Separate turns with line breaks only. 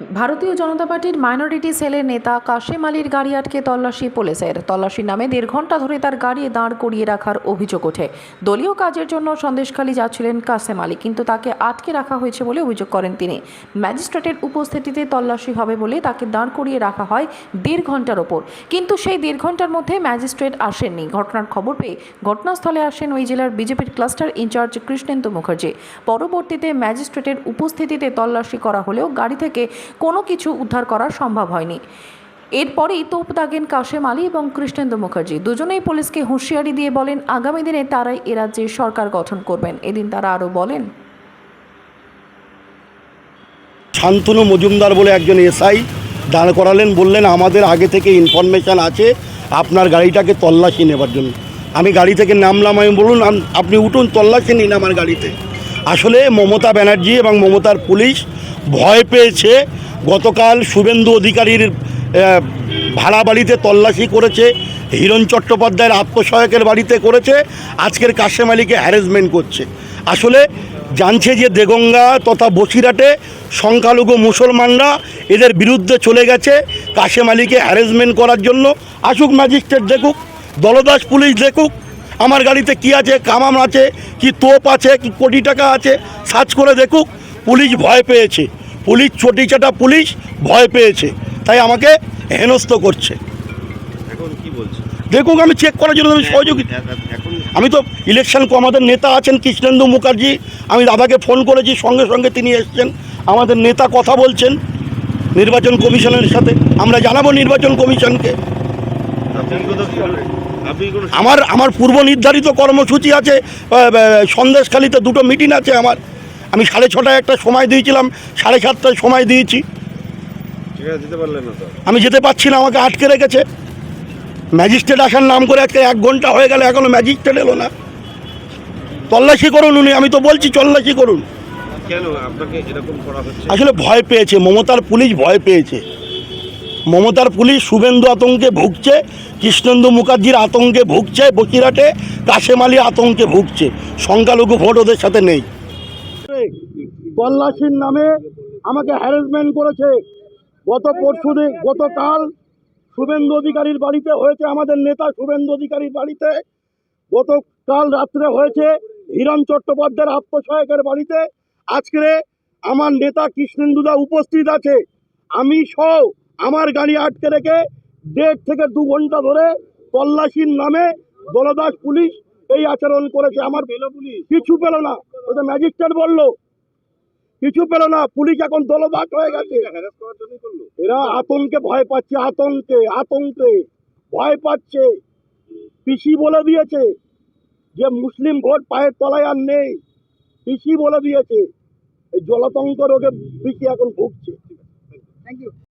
ভারতীয় জনতা পার্টির মাইনরিটি সেলের নেতা কাশেম আলীর গাড়ি আটকে তল্লাশি পুলিশের। তল্লাশির নামে দেড় ঘণ্টা ধরে তার গাড়ি দাঁড় করিয়ে রাখার অভিযোগ ওঠে। দলীয় কাজের জন্য সন্দেশখালী যাচ্ছিলেন কাশেম আলী, কিন্তু তাকে আটকে রাখা হয়েছে বলে অভিযোগ করেন তিনি। ম্যাজিস্ট্রেটের উপস্থিতিতে তল্লাশি হবে বলে তাকে দাঁড় করিয়ে রাখা হয় দেড় ঘণ্টার ওপর। কিন্তু সেই দেড় ঘণ্টার মধ্যে ম্যাজিস্ট্রেট আসেননি। ঘটনার খবর পেয়ে ঘটনাস্থলে আসেন ওই জেলার বিজেপির ক্লাস্টার ইনচার্জ কৃষ্ণেন্দু মুখার্জি। পরবর্তীতে ম্যাজিস্ট্রেটের উপস্থিতিতে তল্লাশি করা হলেও গাড়ি থেকে কোনো কিছু উদ্ধার করা সম্ভব হয়নি। এরপরেই তোপ দাগেন কাশেম আলী এবং কৃষ্ণেন্দু মুখার্জি দুজনেই পুলিশকে হুঁশিয়ারি দিয়ে বলেন, আগামী দিনে তারাই এ রাজ্যে সরকার গঠন করবেন। এদিন তারা আরও বলেন,
শান্তনু মজুমদার বলে একজন এসআই দাঁড় করালেন, বললেন, আমাদের আগে থেকে ইনফরমেশান আছে, আপনার গাড়িটাকে তল্লাশি নেবার জন্য। আমি গাড়ি থেকে নামলাম, আমি বলুন আপনি উঠুন, তল্লাশি নিন আমার গাড়িতে। আসলে মমতা ব্যানার্জি এবং মমতার পুলিশ ভয় পেয়েছে। গতকাল শুভেন্দু অধিকারীর ভাড়া বাড়িতে তল্লাশি করেছে, হিরণ চট্টোপাধ্যায়ের আত্মসহায়কের বাড়িতে করেছে, আজকের কাশেম আলীকে হ্যারাসমেন্ট করছে। আসলে জানছে যে দেগঙ্গা তথা বসিরহাটে সংখ্যালঘু মুসলমানরা এদের বিরুদ্ধে চলে গেছে কাশেম আলীকে হ্যারাসমেন্ট করার জন্য। আসুক ম্যাজিস্ট্রেট দেখুক, দলদাস পুলিশ দেখুক, আমার গাড়িতে কি আছে, কামাম আছে, কি তোপ আছে, কি কোটি টাকা আছে, সার্চ করে দেখুক। পুলিশ ভয় পেয়েছে। পুলিশ চটি চাটা পুলিশ ভয় পেয়েছে। তাই আমাকে হেনস্থ করছে।
এখন কি বলছে?
দেখুক আমি চেক করার জন্য আমি
এখন- এখন
আমি তো ইলেকশন আমাদের নেতা আছেন কৃষ্ণেন্দু মুখার্জি। আমি দাদাকে ফোন করেছি সঙ্গে সঙ্গে তিনি এসছেন। আমাদের নেতা কথা বলছেন নির্বাচন কমিশনের সাথে। আমরা জানাব নির্বাচন কমিশনকে। আমার আমার পূর্ব নির্ধারিত কর্মসূচি আছে সন্দেশখালিতে দুটো মিটিং আছে আমার। আমি সাড়ে ছটায় একটা সময় দিয়েছিলাম সাড়ে সাতটায় সময় দিয়েছি। আমি যেতে পারছি না আমাকে আটকে রেখেছে। ম্যাজিস্ট্রেট আসার নাম করে আজকে এক ঘণ্টা হয়ে গেলে এখনও ম্যাজিস্ট্রেট এলো না। তল্লাশি করুন উনি আমি তো বলছি তল্লাশি করুন। আসলে ভয় পেয়েছে মমতার পুলিশ ভয় পেয়েছে। মমতার পুলিশ শুভেন্দু আতঙ্কে ভুগছে কৃষ্ণেন্দু মুখার্জির আতঙ্কে ভুগছে বকিরাটে কাশেম আলী আতঙ্কে ভুগছে। সংখ্যালঘু ভোট ওদের সাথে নেই। তল্লাশির নামে আমাকে হ্যারাসমেন্ট করেছে। গত পরশু গতকাল শুভেন্দু অধিকারীর বাড়িতে হয়েছে, আমাদের নেতা শুভেন্দু অধিকারীর বাড়িতে। গতকাল রাত্রে হয়েছে হিরণ চট্টোপাধ্যায়ের আত্মসহায়কের বাড়িতে। আজকে আমার নেতা কৃষ্ণেন্দুদা উপস্থিত আছে। আমি সহ আমার গাড়ি আটকে রেখে দেড় থেকে দু ঘণ্টা ধরে তল্লাশির নামে দলদাস পুলিশ এই আচরণ করেছে আমার কিছু পেল না। ওটা ম্যাজিস্ট্রেট বলল কিছু পেল না। পুলিশ এখন দলদাস হয়ে গেছে। এরা আতঙ্কে ভয় পাচ্ছে আতঙ্কে আতঙ্কে ভয় পাচ্ছে। পিসি বলে দিয়েছে যে মুসলিম ভোট পায়ের তলায় আর নেই। পিসি বলে দিয়েছে এই জলাতঙ্ক রোগে পিসি এখন ভুগছে।